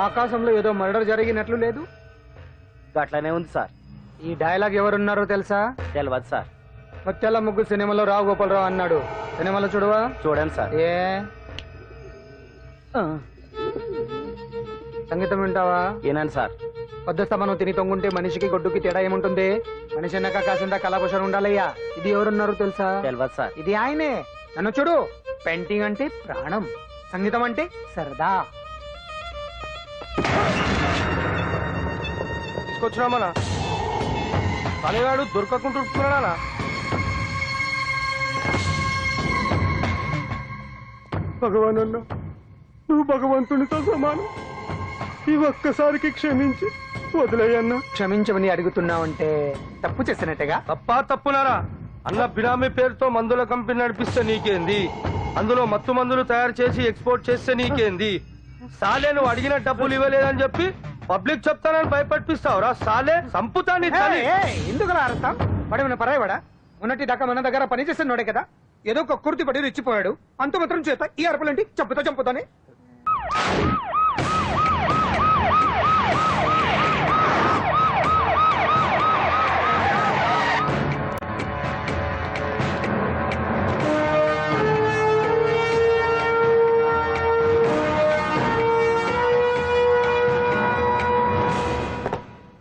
ఆకాశంలో ఏదో మర్డర్ జరిగినట్లు లేదు? అట్లానే ఉంది సార్. ఈ డైలాగ్ ఎవరున్నారో తెలుసా? తెలియదు సార్. ముత్యాల ముగ్గు సినిమాలో రావు గోపాలరావు అన్నాడు. సినిమాలో చూడవా? చూడండి సార్. ఏ? సంగీతం వింటావా? ఏనండి సార్. పొద్దుస్తా మనం తిని తొంగుంటే మనిషికి గొడ్డుకి తేడా ఏముంటుంది? మనిషి అన్నాక కాసింత కళాభూషణ ఉండాలయ్యా? ఇది ఎవరున్నారు తెలుసా? తెలియదు సార్. ఇది ఆయనే. నన్ను చూడు. పెయింటింగ్ అంటే ప్రాణం. సంగీతం అంటే సరదా. తీసుకొచ్చినామనా? పనివాడు దొరకకుంటున్నాడా భగవాన్ అన్న నువ్వు భగవంతునితో సమానం. ఈ ఒక్కసారికి క్షమించి వదిలేయన్నా. క్షమించమని అడుగుతున్నావంటే తప్పు చేసినట్టుగా? తప్పా తప్పునారా? అన్న బినామీ పేరుతో మందుల కంపెనీ నడిపిస్తే నీకేంది? అందులో మత్తు మందులు తయారు చేసి ఎక్స్పోర్ట్ చేస్తే నీకేంది? సాలే నువ్వు అడిగిన డబ్బులు ఇవ్వలేదని చెప్పి పబ్లిక్ చెప్తానని భయపడిపిస్తావురా సాలే సంపుతా నీ తల్లి. ఎందుకు అర్థం వాడు మన పరాయవాడా? ఉన్నటి దాకా మన దగ్గర పని చేస్తున్నాడే కదా. ఏదో ఒక కుర్తి పడి రెచ్చిపోయాడు. అంత మాత్రం చేత ఈ అరుపులేంటి? చంపుతా చంపుతానే.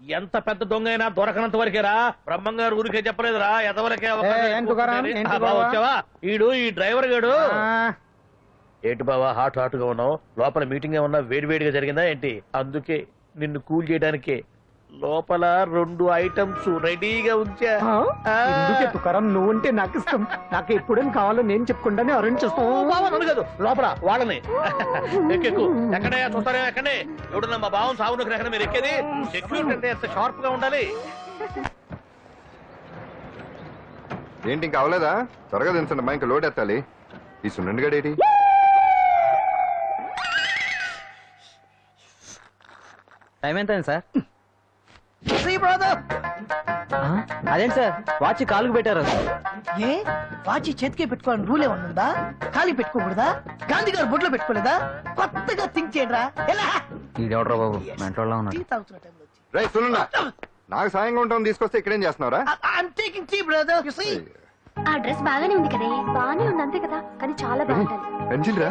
ఎంత పెద్ద దొంగ అయినా దొరకనంత వరకేరా బ్రహ్మంగారు ఊరికే చెప్పలేదురా. ఎదవలకే? వచ్చావా? ఈడు ఈ డ్రైవర్ గాడు. ఏంటి బావా హాట్ హాట్గా ఉన్నావు? లోపల మీటింగ్ ఏమన్నా వేడివేడిగా జరిగిందా ఏంటి? అందుకే నిన్ను కూల్ చేయడానికే లోపల రెండు ఐటమ్స్ రెడీగా ఉంచా. తుకారం నువ్వుంటే నాకు ఇష్టం నాకు ఎప్పుడేం కావాలో నేను చెప్పుకుంటానే అరేంజ్ చేస్తాను కాదు లోపల వాళ్ళని. ఎక్కెక్కు ఎక్కడయ్యా చూస్తారా ఎక్కడే? ఎవడన్నా మా బావం సాగునకు ఎక్కడ మీరు ఎక్కేది? సెక్యూరిటీ అంటే ఎంత షార్ప్గా ఉండాలి? ఏంటి ఇంకా అవలేదా? త్వరగా దించండి అమ్మా ఇంకా లోడ్ ఎత్తాలి. ఈ సున్నుండి గడేటి టైం ఎంత సార్? ఆ? అదేంటి సార్? వాచ్ కాలుకు పెట్టారు. ఏ? వాచి చేతికే పెట్టుకోవాలని రూల్ ఏమన్నా ఉందా ఖాళీ పెట్టుకోకూడదా? గాంధీ గారు బొట్లో పెట్టుకోలేదా? కొత్తగా థింక్ చేయరా ఎలా? ఇదెవడరా బాబు? మెంటోళ్ళ టీ ఉన్నాడు తాగుతున్న టైంలో వచ్చి. రై సున్నుండా. నాకు సాయంగా ఉంటాం తీసుకొస్తే ఇక్కడేం చేస్తున్నావురా? I'm taking tea brother you see ఆ డ్రెస్ బాగానే ఉంది కదే. బాగానే ఉంది అంతే కదా. కానీ చాలా బాగుంటుంది. పెన్సిల్ రా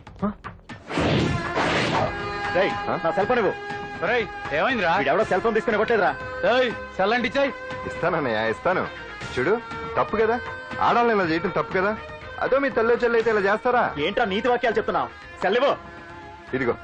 రేయ్, ఆ? నా సెల్ ఫోన్ ఇవ్వు. ఏమైందిరా? వీడెవడో సెల్ ఫోన్ తీసుకుని ఇవ్వట్లేదురా. చల్లండి చాయ్ ఇస్తానన్నయ్య ఇస్తాను. చూడు తప్పు కదా? ఆడాలని ఇలా చేయటం తప్పు కదా? అదో మీ తల్లో చెల్లి అయితే ఇలా చేస్తారా? ఏంట్రా నీతి వాక్యాలు చెప్తున్నావు? సెల్ ఇవ్వు. ఇదిగో.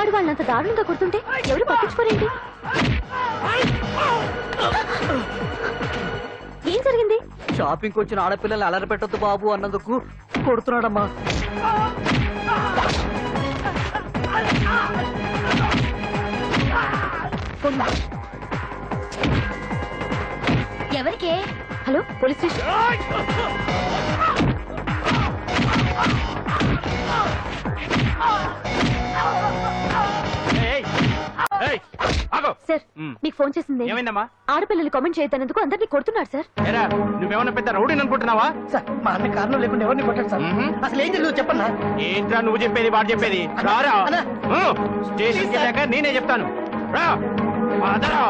వాడు వాళ్ళంత దారుణంగా కొడుతుంటే ఎవరు పట్టించుకోరేంటి? ఏం జరిగింది? షాపింగ్ వచ్చిన ఆడపిల్లలు అలర పెట్టొద్దు బాబు అన్నందుకు కొడుతున్నాడమ్మా. ఎవరికే? Hello police station. సార్ మీకు ఫోన్ చేసింది. ఏమైందమ్మా? ఆడపిల్లలు కామెంట్ చేయొద్దన్నందుకు అందరినీ కొడుతున్నారు సార్. ఏరా నువ్వేమన్నా పెద్ద రౌడీని అనుకుంటున్నావా? సార్ మా అన్న కారణం లేకుండా ఎవరిని కొట్టాడు సార్. అసలు ఏం తెలియదు చెప్పన్నా? ఏంట్రా నువ్వు చెప్పేది వాడు చెప్పేది? రారా. అన్నా. స్టేషన్కి వెళ్ళాక నేనే చెప్తాను. రా. పదరా.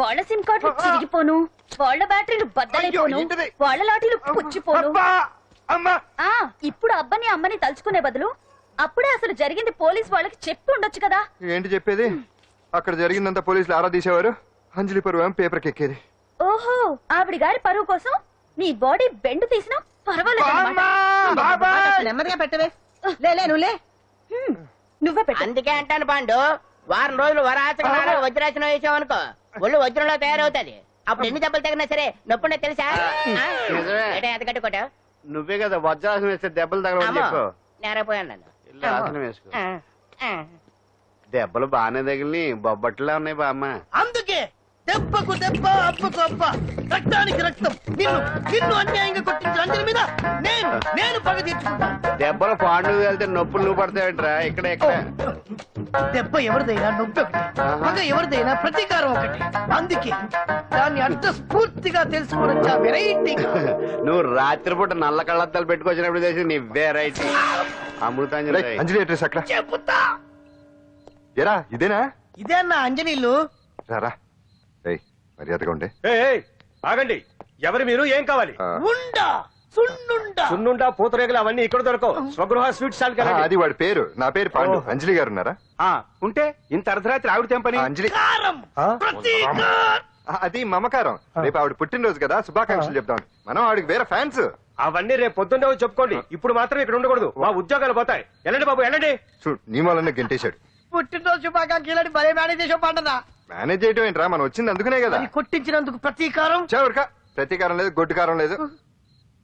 వాళ్ళ సిమ్ కార్డులు చిరిగిపోను. వాళ్ళ బ్యాటరీలు బద్దలైపోను. వాళ్ళ లాటీలు పుచ్చిపోను. ఆ ఇప్పుడు అబ్బని అమ్మని తలుచుకునే బదులు అప్పుడే అసలు జరిగింది పోలీస్ వాళ్ళకి చెప్పి ఉండొచ్చు కదా. ఏంటి చెప్పేది? అక్కడ జరిగిందంతా పోలీసులు ఆరా తీసేవారు? అంజలి పరువు ఏమో పేపర్కి ఎక్కేది ఓహో ఆవిడ గారి పరువు కోసం నీ బాడీ బెండ్ తీసినా పర్వాలేదు అన్నమాట. నెమ్మదిగా పెట్టవే. లే లే నువ్వు లే. హ్మ్, నువ్వే పెట్టు. అందుకే అంటాను పాండు వారం రోజులు వరాచకనాలు వజ్రాసనం వేసామనుకో ఒళ్ళు వజ్రంలో తయారవుతుంది. అప్పుడు ఎన్ని దెబ్బలు తగినా సరే నొప్పుండే తెలుసా? ఆ? ఏటా ఎంత కట్టుకోటావు నువ్వే కదా వజ్రాసనం వేస్తే దెబ్బలు అమ్మో నేరపోయాను నన్ను. ఆసనం వేసుకో. ఆ, ఆ. దెబ్బలు బాగానే తగిలి బొబ్బట్లా ఉన్నాయి బామ్మ అందుకే దెబ్బకు దెబ్బ అప్పకు అప్ప రక్తానికి రక్తం. నిన్ను నిన్ను అన్యాయంగా కొట్టించిన మీద నేను నేను పగ తీర్చుకుంటాను దెబ్బలు పాండు వెళ్తే నొప్పులు నువ్వు పడతాయంట్రా ఇక్కడ ఇక్కడ. దెబ్బ ఎవరిదైనా నొప్పి ఒకటి పగ ఎవరిదైనా ప్రతీకారం ఒకటి. అందుకే దాన్ని అర్థ స్ఫూర్తిగా తెలుసుకోవచ్చా వెరైటీ నువ్వు రాత్రిపూట నల్ల కళ్ళద్దాలు పెట్టుకొచ్చినప్పుడు చేసి నీ వెరైటీ అమృతాంజలి అంజలి అడ్రస్ అక్కడ చెబుతా ఎరా ఇదేనా? ఇదే అన్న అంజనీలు. రారా. రేయ్ మర్యాదగా ఉండే. ఆగండి. ఎవరు మీరు? ఏం కావాలి? ఉండా. సున్నుండా. సున్నుండా. పూతరేగలు అవన్నీ ఇక్కడ దొరకవు. స్వగృహ స్వీట్ స్టాల్ ఆ, అది వాడి పేరు. నా పేరు పాండు. అంజలి గారు ఉన్నారా ఉంటే ఇంత అర్ధరాత్రి ఆవిడ తెంపని. అంజలి. కారం. ప్రతీకారం ఆ, అది మమకారం. రేపు ఆవిడ పుట్టినరోజు కదా శుభాకాంక్షలు చెప్తాం మనం ఆవిడకి వేరే ఫ్యాన్స్. అవన్నీ రేపు పొద్దున్నే వచ్చి చెప్పుకోండి. ఇప్పుడు మాత్రం ఇక్కడ ఉండకూడదు. మా ఉద్యోగాలు పోతాయి. వెళ్ళండి బాబు వెళ్ళండి. చూడు నీ మూలనే గెంటేశాడు. పుట్టినరోజు శుభాకాంక్షలు భలే మేనేజ్ చేసావు పంటదా మేనేజ్ చేయటం ఏంట్రా? మనం వచ్చింది అందుకునే కదా. కొట్టించినందుకు ప్రతీకారం. చవరిక ప్రతీకారం లేదు గొడ్డుకారం లేదు.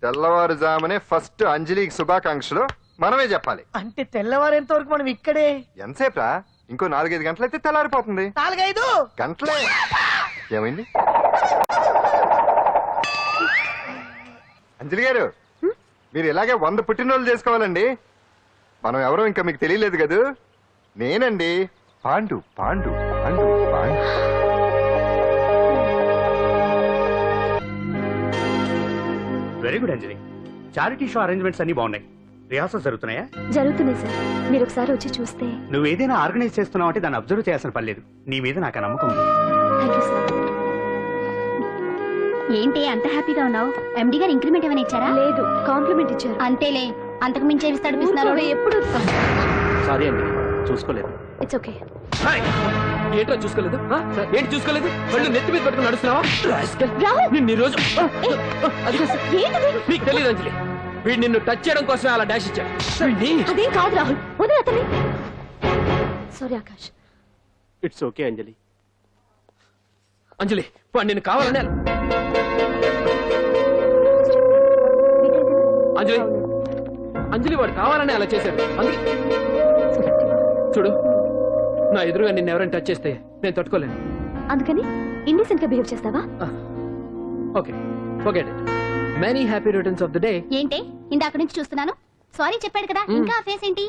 తెల్లవారుజామునే ఫస్ట్ అంజలికి శుభాకాంక్షలు. మనమే చెప్పాలి. అంటే తెల్లవారేంత వరకు మనం ఇక్కడే? ఎంతసేపు ఇంకో నాలుగైదు గంటలైతే తెల్లారిపోతుంది. నాలుగైదు? గంటలే. ఏమైంది? అంజలి గారు మీరు ఇలాగే వంద పుట్టినరోజులు చేసుకోవాలండి. మనం ఎవరో ఇంకా మీకు తెలియలేదు కదూ? నేనండి. Pandu Pandu Pandu Pandu. Very good Anjali. Charity show arrangements అన్ని బాగున్నాయి. రిహార్సల్ జరుగుతున్నాయా? జరుగుతున్నాయి సార్. మీరు ఒకసారి వచ్చి చూస్తే. నువ్వు ఏదైనా ఆర్గనైజ్ చేస్తున్నావు అంటే దాన్ని అబ్జర్వ్ చేయాల్సిన పని లేదు. నీ మీద నాకు నమ్మకం ఉంది. థ్యాంక్ యూ సార్ ఏంటి అంత హ్యాపీగా ఉన్నావు? ఎండి గారు ఇంక్రిమెంట్ ఏమైనా ఇచ్చారా? లేదు కాంప్లిమెంట్ ఇచ్చారు. అంతేలే అంతకు మించి ఏమి తడిపిస్తున్నారు ఊరుకోవే, ఎప్పుడు సారీ అండి చూసుకోలేదు. ఇట్స్ ఓకే ఏంట్రా చూసుకోలేదు? ఆ? ఏంటి చూసుకోలేదు? వాళ్ళు నెత్తి మీద పట్టుకుని నడుస్తున్నావా? నిన్ను ఈ రోజు నీకు తెలియదు అంజలి. వీడు నిన్ను టచ్ చేయడం కోసమే అలా డాష్ ఇచ్చాడు. వీడిని అదేం కాదు రాహుల్. వదిలే అతని sorry Akash. It's okay Anjali. Anjali వాడు నేను కావాలని అంజలి అంజలి వాడు కావాలని అలా చేశాడు. అందుకే చూడు నా ఎదురుగా నిన్ను ఎవరైనా టచ్ చేస్తే నేను తట్టుకోలేను. అందుకని ఇండిసెంట్గా బిహేవ్ చేస్తావా? Okay. Okay many happy returns of the day ఏంటి? ఇందాక నుంచి చూస్తున్నాను. సారీ చెప్పాడు కదా. ఇంకా ఆ ఫేస్ ఏంటి?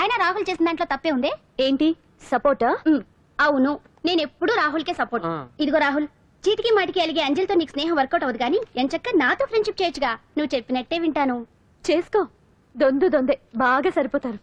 అయినా రాహుల్ చేసిన దాంట్లో తప్పే ఉంది? ఏంటి? సపోర్టా ఉమ్, అవును. నేను ఎప్పుడు రాహుల్ కే సపోర్ట్. ఇదిగో రాహుల్ చీటికి మాటికి అలిగే అంజలితో నీకు స్నేహం వర్కౌట్ అవ్వదు కానీ ఎంచక్క నాతో ఫ్రెండ్షిప్ చేయొచ్చుగా. నువ్వు చెప్పినట్టే వింటాను. చేసుకో. దొందు దొందే. బాగా సరిపోతారు.